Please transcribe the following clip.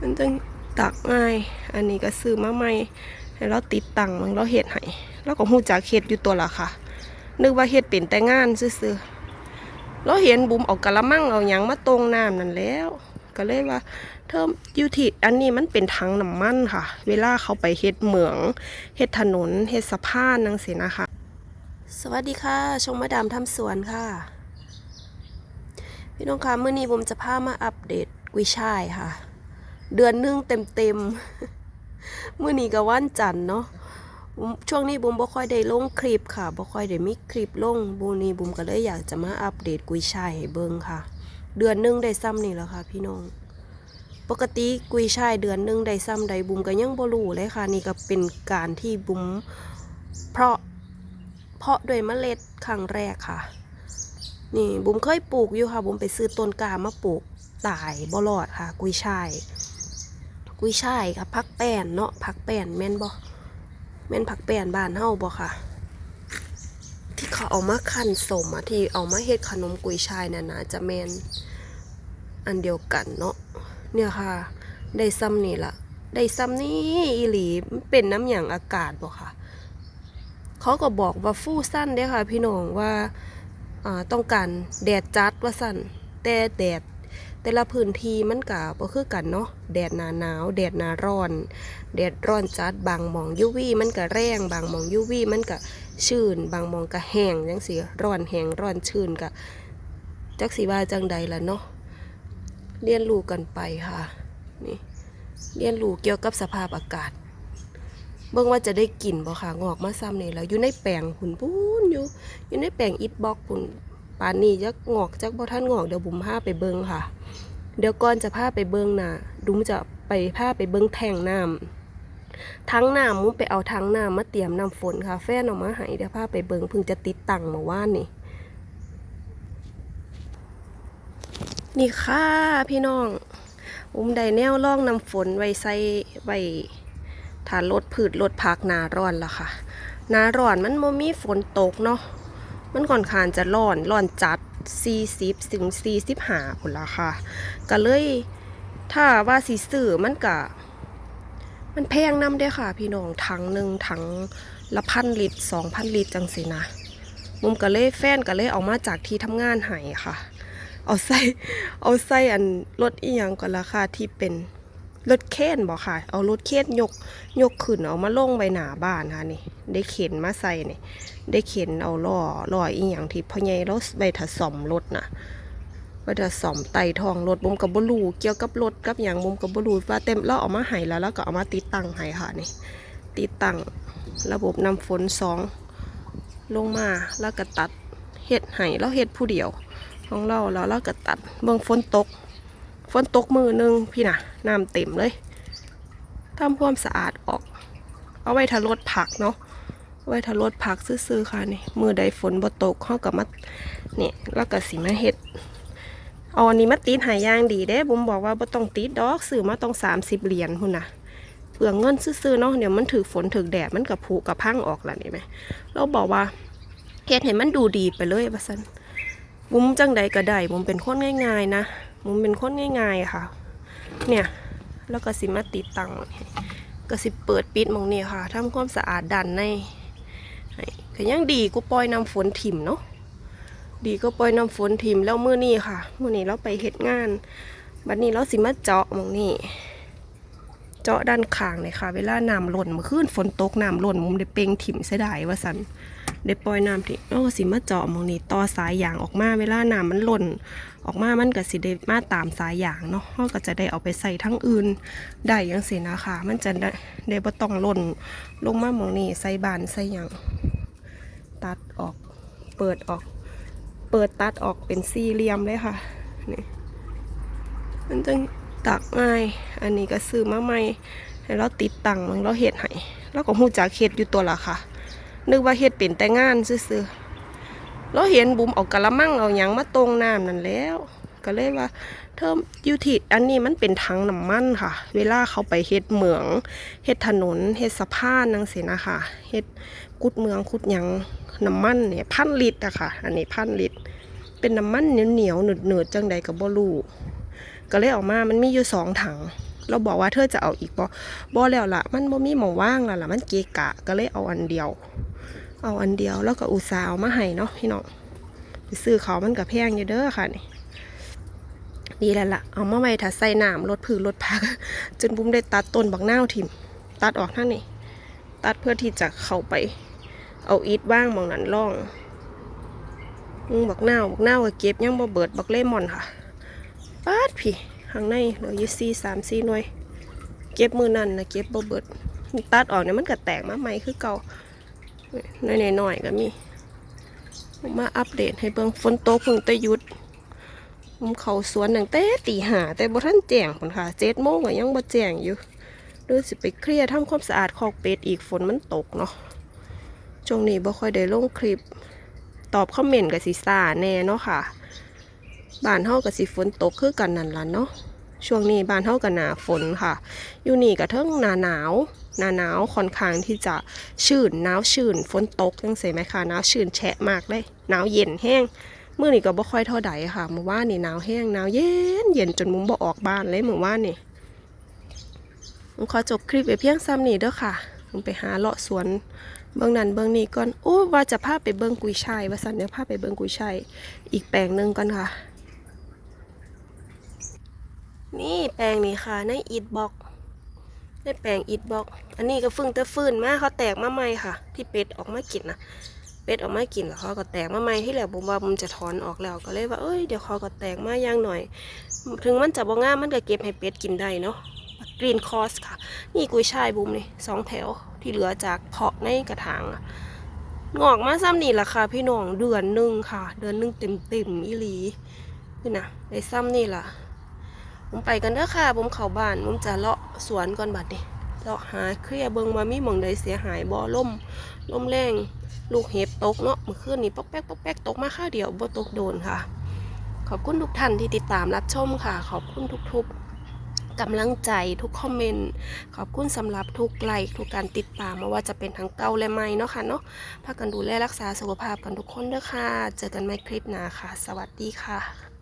มันจังตักง่าย อันนี้ก็ซื้อมาใหม่ให้เราติดตั้งมันเราเฮ็ดให้เราก็ฮู้จักเฮ็ดอยู่ตัวละค่ะ นึกว่าเฮ็ดเป็นแต่งานซื่อเราเห็นบุ๋มเอากะละมังเอาหยังมาตรงน้ำนั่นแล้ว ก็เลยว่า เธออยู่ที่อันนี้มันเป็นถังน้ำมันค่ะ เวลาเขาไปเฮ็ดเหมืองเฮ็ดถนนเฮ็ดสะพานนังสินะคะ สวัสดีค่ะชมมาดามทำสวนค่ะ พี่น้องคะเมื้อนี้บุ๋มจะพามาอัปเดตกุยช่ายค่ะ เดือนหนึงเต็มๆมื้อนี้ก็วันจันเนาะช่วงนี้บุมบ่ค่อยได้ลงคลิปค่ะบ่ค่อยได้มีคลิปลงบุนี้บุมก็เลยอยากจะมาอัปเดตกุยช่ายให้เบิ่งค่ะ เดือนหนึงได้ซ้ำนี่แหล้วค่ะ พี่น้อง ปกติกุยช่ายเดือนหนึงได้ซ้ำใดบุมก็ยังบ่รู้เลยค่ะ นี่ก็เป็นการที่บุมเพราะเพาะด้วยเมล็ดครั้งแรกค่ะ นี่บุมเคยปลูกอยู่ค่ะบุมไปซื้อต้นกล้ามาปลูกตายบ่รอดค่ะ กุยช่าย กุยช่ายค่ะพักแป้นเนาะพักแป้นแม่นบ่แม่นผักแป้นบ้านเฮาบ่ค่ะ ที่เขาเอามาคั่นสมอะที่เอามาเฮ็ดขนมกุยช่ายน่ะนะจะแม่นอันเดียวกันเนาะเนี่ยค่ะ ได้ซ้ำนี่ละได้ซ้ำนี่อีหลีเป็นน้ำหยังอากาศบ่ค่ะเขาก็บอกว่าฟู่สั้นเด้ค่ะ พี่น้องว่าต้องการแดดจัดว่าสั้นแต่แดด แต่ละพื้นที่มันก็บ่คือกันเนาะแดดหนาหนาวแดดหนาร้อน แดดร้อนจัดบางหมองยูวีมันก็แรงบางหมองยูวีมันก็ชื้นบางหมองก็แห้งจังซี่ร้อนแห้งร้อนชื้นก็จักสิว่าจังใดล่ะเนาะเรียนรู้กันไปค่ะนี่เรียนรู้เกี่ยวกับสภาพอากาศเบิ่งว่าจะได้กลิ่นบ่ค่ะงอกมาซ้ำนี่แล้วอยู่ในแปลงหุ่นปุ้นอยู่อยู่ในแปลงอิฐบล็อกหุ่น ปานนี้จักงอกจักบ่ทันงอกเดี๋ยวบุ๋มพาไปเบิงค่ะ เดี๋ยวก่อนจะพาไปเบิงนะดุมจะไปพาไปเบิงแทงน้ำทั้งน้ำมุ้มไปเอาทั้งน้ำมาเตรียมน้ำฝนค่ะ แฟนเอามาให้เดี๋ยวพาไปเบิงเพิ่งจะติดตั้งเมื่านนี่นี่ค่ะพี่น้องอุ้มได้แนวร่องน้ำฝนไว้ใส่ไว้ถ้าลดพืชลดผักนาร้อนละค่ะนาร้อนมันโมมีฝนตกเนาะ มันค่อนข้างจะร้อนร้อนจัด 40ถึง45พุ่นละค่ะ ก็เลยถ้าว่าสิซื้อมันก็มันแพงน้ำเด้ค่ะ พี่น้องถังหนึ่งถังละพันลิตรสองพันลิตรจังสินะมุมก็เลยแฟนก็เลยเอามาจากที่ทำงานให้ค่ะ เอาใส่เอาใส่อันรถอีหยังก่อนละค่ะที่เป็น รถเข็นบอกค่ะ เอารถเข็นยกยกขึ้นเอามาลงไว้หนาบ้านค่ะนี่ ได้เข็นมาใส่นี่ ได้เข็นเอาล้อล้ออีหยังที่พ่อใหญ่ราไว้ถ้าซ่อมรถน่ะไว้ถ้าซ่อมไตทองรถบุมกับบ่รู้เกี่ยวกับรถกับหยังบุมกับบ่รู้ว่าเต็มเราเอามาให้แล้วแล้วก็เอามาติดตั้งให้ค่ะนี่ติดตั้งระบบน้ำฝนสองลงมาแล้วก็ตัดเฮ็ดให้เราเฮ็ดผู้เดียวของเราแล้วเราก็ตัดเบิ่งฝนตก ฝนตกมือหนึงพี่นะน้ำเต็มเลยทำความสะอาดออก เอาไว้ทารดผักเนาะเอาไว้ทารดผักซื่อๆค่ะนี่มือใดฝนบ่ตกเขากับมาเนี่ยแล้วก็สิมาเฮ็ดเอาอันนี้มาติดหายางดีเด้บุ๋มบอกว่าบ่ต้องติดดอกซื้อมาต้อง30เหรียญพุ่นน่ะเปลืองเงินซื่อๆเนาะเดี๋ยวมันถือฝนถือแดดมันกับผุกับพังออกแล้วนี่ไหมเราบอกว่าเฮ็ดให้มันดูดีไปเลยว่าสันบุ๋มจังใดก็ได้บุ๋มเป็นคนง่าย ๆ นะ มุมเป็นคนง่ายๆค่ะ เนี่ย แล้วก็สิมาติดตั้งก็สิเปิดปิดมองนี่ค่ะทำความสะอาดด้านในก็ยังดีกูปล่อยน้ำฝนถิ่มเนาะดีก็ปล่อยน้ำฝนถิ่มแล้วมือนี้ค่ะมือนี้เราไปเฮ็ดงานบัดนี้เราสิมาเจาะมองนี่เจาะด้านข้างเลยค่ะ เวลาน้ำหล่นเมื่อคืนฝนตกน้ำหล่นมุมได้เป่งถิ่มเสียดายว่าสัน ได้ปล่อยน้ำที่เราก็สิมาเจาะมองนี่ต่อสายยางออกมาเวลาน้ำมันหล่น ออกมามันก็สิได้มาตามสายยางเนาะเราก็จะได้เอาไปใส่ทั้งอื่นได้ยังสินะคะ มันจะได้ได้บ่ต้องหล่นลงมามองนี่ใส่บานใส่ยังตัดออก เปิดออก เปิดตัดออกเป็นสี่เหลี่ยมเลยค่ะนี่มันจังตักง่าย อันนี้ก็ซื้อมาใหม่ให้เราติดตั้งมันเราเฮ็ดให้เราก็ฮู้จักเฮ็ดอยู่ตัวละค่ะ นึกว่าเฮ็ดเป็นแต่งานซื่อๆเราเห็นบุ๋มเอากะละมังเอาหยังมาตรงน้ำนั่นแล้ว ก็เลยว่า เธออยู่ที่อันนี้มันเป็นถังน้ำมันค่ะ เวลาเขาไปเฮ็ดเหมืองเฮ็ดถนนเฮ็ดสะพานนังเสนะคะเฮ็ดกุดเมืองกุดหยังน้ำมันเนี่ยพันลิตรอะค่ะ อันนี้พันลิตร เป็นน้ำมันเหนียวเหนียวหนืดหนืดๆจังใดกับบ่รู้ก็เลยออกมามันมีอยู่สองถัง เราบอกว่าเธอจะเอาอีกบ่บ่แล้วล่ะมันบ่มีหมองว่างล้วล่ะมันเกะกะก็เลยเอาอันเดียว เอาอันเดียวแล้วก็อุตส่าห์เอามาให้เนาะพี่น้องไปซื้อเขามันก็แพงอยู่เด้อค่ะนี่ดีแล้วล่ะเอามาไว้ถ้าใส่น้ำลดผืนลดพัก จนบุ้มได้ตัดต้นบักนาวทิมตัดออกทั้งนี้ตัดเพื่อที่จะเข้าไป เอาอีทว่างมองนั้นล่องบักนาวบักนาวก็เก็บยังบ่เบิดบักเลมอนค่ะปาดพี่ ข้างในเหลืออยู่สี่สามสี่หน่วย เก็บมือนั่นนะเก็บบ่เบิดตัดออกเนี่ยมันก็แตกมาใหม่คือเก่าน้อยหน่อยก็มี มาอัปเดตให้เบิ่งฝนตกเพิ่งตะยุดผมเขาสวนตั้งแต่ตีหาแต่บ่ทันแจ้งพุ่นค่ะเจ็ดโมงก็ยังบ่แจ้งอยู่ดี๋ยสิไปเคลียร์ทำความสะอาดคอกเป็ดอีกฝนมันตกเนาะช่วงนี้บ่ค่อยได้ลงคลิป ตอบคอมเมนต์กับสิซ่าแน่เนาะค่ะ บ้านเฮากับสิฝนตกคือกันนั่นล่ะเนาะช่วงนี้บ้านเฮากับหนาฝนค่ะ อยู่นี่กับเทิงหนาหนาวหนาหนาวค่อนข้างที่จะชื้นหนาวชื้นฝนตกจังซี่ไหมคะหนาวชื้นแฉะมากเลยหนาวเย็นแห้งมื้อนี้ก็บ่ค่อยเท่าใดค่ะเมื่อวานนี่หนาวแห้งหนาวเย็นเย็นจนมุมบ่ออกบ้านเลยเมื่อวานนี่ผมขอจบคลิปไว้เพียงซ้ำนี้เด้อค่ะผมไปหาเลาะสวนเบื้องนั้นเบื้องนี้ก่อนโอ้ว่าจะพาไปเบื้องกุยช่ายว่าสันเดี๋ยวพาไปเบื้องกุยช่ายอีกแปลงหนึ่งก่อนค่ะ นี่แปลงนี้ค่ะในอีทบ็อกในแปลงอีทบ็อก อันนี้ก็ฟึ่งแต่ฟื้นมาเขาแตกมาใหม่ค่ะ ที่เป็ดออกมากินนะเป็ดออกมากินแล้วเขาก็แตกมาใหม่ที่แหละผมว่าผมจะถอนออกแล้วก็เลยว่าเอ้ยเดี๋ยวเขาก็แตกมาย่างหน่อย ถึงมันจะบ่งามมันก็เก็บให้เป็ดกินได้เนาะกรีนคอสค่ะ นี่กุยช่ายบุมนี่สองแถวที่เหลือจากเพาะในกระถางอะงอกมาซ้ำนี่แหละค่ะ พี่น้องเดือนหนึ่งค่ะ เดือนหนึ่งเต็มเต็มอีหลีนี่นะได้ซ้ำนี่ล่ะ ผมไปกันเด้อค่ะ ผมเข้าบ้าน ผมจะเลาะสวนก่อนบัดนี้เลาะหาเคลียเบิงมามีหม่องใดเสียหายบ่ล่มล่มแรง ลูกเห็บตกเนาะเมื่อคืนนี้ปอกแป๊กปอกแป๊กตกมาข้าวเดียวบ่ตกโดนค่ะ ขอบคุณทุกท่านที่ติดตามรับชมค่ะ ขอบคุณทุกๆกำลังใจทุกคอมเมนต์ขอบคุณสำหรับทุกไลค์ทุกการติดตามไม่ว่าจะเป็นทั้งเก่าและใหม่เนาะค่ะเนาะพากันดูแลรักษาสุขภาพกันทุกคนเด้อค่ะ เจอกันใหม่คลิปหน้าค่ะ สวัสดีค่ะ